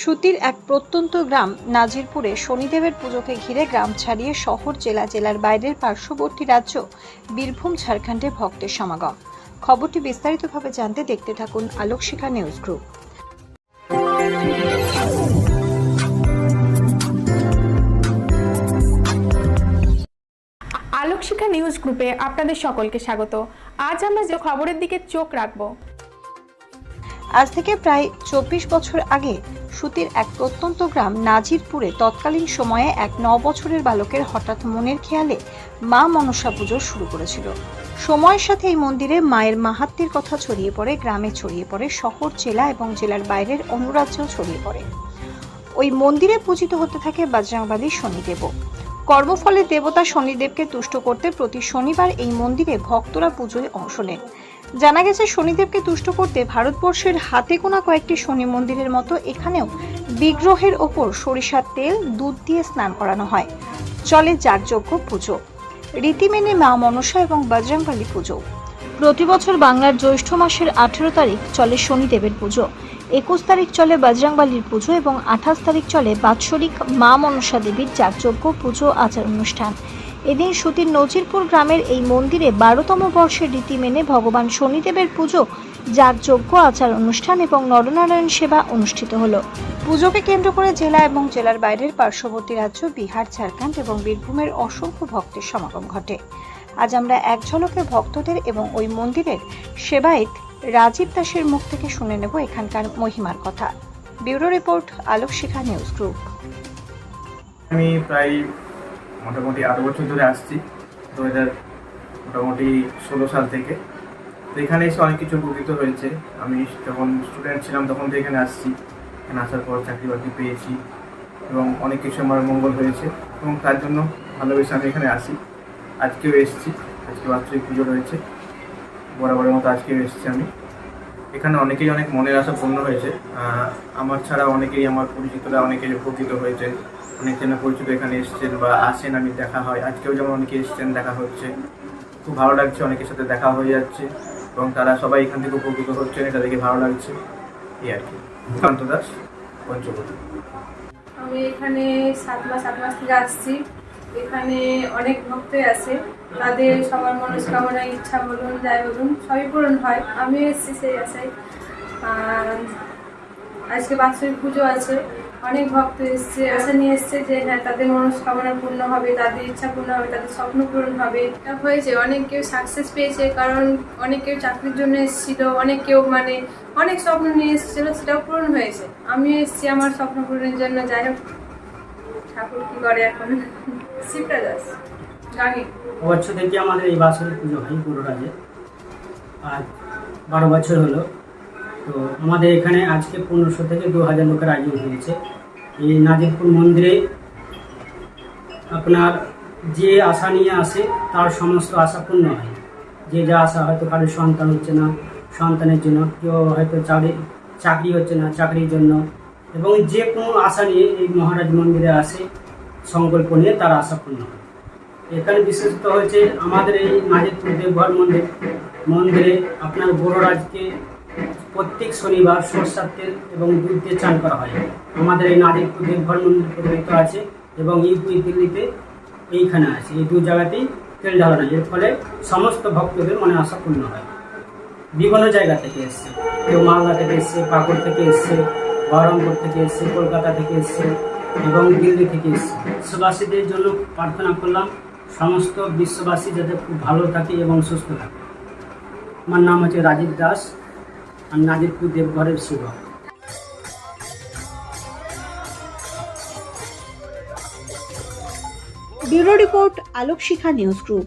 সুতির এক প্রত্যন্ত গ্রাম নাজিরপুরে শনিদেবের পুজোকে ঘিরে গ্রাম ছাড়িয়ে শহর জেলা জেলার বাইরের পার্শ্ববর্তী রাজ্য বীরভূম ঝাড়খণ্ডে ভক্তের সমাগম। খবরটি বিস্তারিতভাবে জানতে দেখতে থাকুন Alokshikha news group. Alokshikha news গ্রুপে আপনাদের সকলকে স্বাগত। আজ আমরা যে খবরের দিকে চোখ রাখব। আজ থেকে প্রায় চব্বিশ বছর আগে সুতির এক প্রত্যন্ত গ্রাম নাজিরপুরে তৎকালীন সময়ে এক ন বছরের বালকের হঠাৎ মনের খেয়ালে মা মনসা পুজো শুরু করেছিল। সময়ের সাথে এই মন্দিরে মায়ের মাহাত্মের কথা ছড়িয়ে পড়ে, গ্রামে ছড়িয়ে পড়ে, শহর, জেলা এবং জেলার বাইরের অনুরাজ্যেও ছড়িয়ে পড়ে। ওই মন্দিরে পূজিত হতে থাকে বাজরাংবাদী শনিদেবও। কর্মফলে দেবতা শনিদেবকে তুষ্ট করতে প্রতি শনিবার এই মন্দিরে ভক্তরা পুজোয় অংশ নেন। জানা গেছে, শনিদেবকে তুষ্ট করতে ভারতবর্ষের হাতে গোনা কয়েকটি শনি মন্দিরের মতো এখানেও বিগ্রহের ওপর সরিষার তেল, দুধ দিয়ে স্নান করানো হয়। চলে যাগযজ্ঞ পুজো। রীতি মেনে মা মনসা এবং বজরংবলী পুজো। প্রতি বছর বাংলার জ্যৈষ্ঠ মাসের আঠেরো তারিখ চলে শনিদেবের পুজো। একুশ তারিখ চলে বজরংবলীর পুজো এবং আঠাশ তারিখ চলে বাৎসরিক মা মনসা দেবীর যাগযজ্ঞ পুজো আচার অনুষ্ঠান। এদিন সুতির নজিরপুর গ্রামের এই মন্দিরে বারোতম বর্ষের রীতি মেনে ভগবান শনিদেবের পুজো, যার যাগযজ্ঞ আচার অনুষ্ঠান এবং নরনারায়ণ সেবা অনুষ্ঠিত হলো। পুজোকে কেন্দ্র করে জেলা এবং জেলার বাইরের পার্শ্ববর্তী রাজ্য বিহার, ঝাড়খণ্ড এবং বীরভূমের অসংখ্য ভক্তের সমাগম ঘটে। আজ আমরা এক ঝলকে ভক্তদের এবং ওই মন্দিরের সেবায়েত রাজীব দাসের মুখ থেকে শুনে নেব এখানকার মহিমার কথা। Bureau report Alok Shikha news group. আমি প্রায় মোটামুটি আট বছর ধরে আসছি। দু হাজার মোটামুটি ষোলো সাল থেকে। তো এখানে এসে অনেক কিছু উপকৃত হয়েছে। আমি যখন স্টুডেন্ট ছিলাম তখন তো এখানে আসছি। এখানে আসার পর চাকরি বাকরি পেয়েছি এবং অনেক কিছু আমার মঙ্গল হয়েছে এবং তার জন্য ভালোবেসে আমি এখানে আসি। আজকেও এসেছি। আজকে বাৎসরিক পুজো রয়েছে। বরাবরের মতো আজকেও এসেছি আমি। এখানে অনেকেই অনেক মনের আশা পূর্ণ হয়েছে। আমার ছাড়া অনেকেই আমার পরিচিতরা অনেকেই উপকৃত হয়েছেন। অনেক জনের পরিচিত এখানে এসেছেন বা আসেন আমি দেখা হয়। আজকেও যেমন অনেকে এসেছেন, দেখা হচ্ছে। খুব ভালো লাগছে অনেকের সাথে দেখা হয়ে যাচ্ছে এবং তারা সবাই এখান থেকে উপকৃত হচ্ছেন, এটা দেখে ভালো লাগছে। এই আর কি। সুকান্ত দাস পঞ্চবটি আমি এখানে সাত মাস আট মাস থেকে আসছি। এখানে অনেক ভক্তই আছে, তাদের সবার মনস্কামনা, ইচ্ছা বলুন, যাই বলুন, সবই পূরণ হয়। আমি এসেছি সেই আশায়। আজকে বাৎসরিক পুজো আছে। অনেক ভক্ত এসছে, আশা নিয়ে এসছে যে হ্যাঁ তাদের মনস্কামনা পূর্ণ হবে, তাদের ইচ্ছা পূর্ণ হবে, তাদের স্বপ্ন পূরণ হবে। এটা হয়েছে, অনেক কেউ সাকসেস পেয়েছে, কারণ অনেক কেউ চাকরির জন্য এসেছিল, অনেক কেউ মানে অনেক স্বপ্ন নিয়ে এসেছিল, সেটাও পূরণ হয়েছে। আমি এসেছি আমার স্বপ্ন পূরণের জন্য, যাই হোক। ঠাকুর কি করে এখন? শিবরা দাস গাঙ্গি বছর থেকে আমাদের এই বাৎসরিক পুজো হয় গুরুরাজে আজ বারো বছর হলো। তো আমাদের এখানে আজকে পনেরোশো থেকে দু হাজার লোকের আয়োজন হয়েছে। এই নাজিরপুর মন্দিরে আপনার যে আশা নিয়ে আসে, তার সমস্ত আশা পূর্ণ হয়। যে যা আশা হয়তো কারোর সন্তান হচ্ছে না, সন্তানের জন্য, কেউ হয়তো চাকরি চাকরি হচ্ছে না, চাকরির জন্য এবং যে কোনো আশা নিয়ে এই মহারাজ মন্দিরে আসে, সংকল্প নিয়ে তার আশা পূর্ণ হয়। এখানে বিশেষত হয়েছে আমাদের এই নাজিরপুর দেবঘর মন্দির। মন্দিরে আপনার গৌররাজকে প্রত্যেক শনিবার সরষার তেল এবং দুধ দিয়ে চান করা হয়। আমাদের এই নাজিরপুর দেবঘর মন্দির প্রচলিত আছে এবং ইউপি দিল্লিতে এইখানে আছে। এই দু জায়গাতেই তেল ঢালানো। এর ফলে সমস্ত ভক্তদের মনে আশা পূর্ণ হয়। বিভিন্ন জায়গা থেকে এসছে। কেউ মালদা থেকে এসছে, পাকুড় থেকে এসছে, বহরমপুর থেকে এসছে, কলকাতা থেকে এসছে এবং দিল্লি থেকে এসছে। বিশ্ববাসীদের জন্য প্রার্থনা করলাম, সমস্ত বিশ্ববাসী যাতে খুব ভালো থাকে এবং সুস্থ থাকে। আমার নাম হচ্ছে রাজীব দাস, আমি নাজিরপুর দেবঘরের সেবক। Bureau report Alok Shikha news group.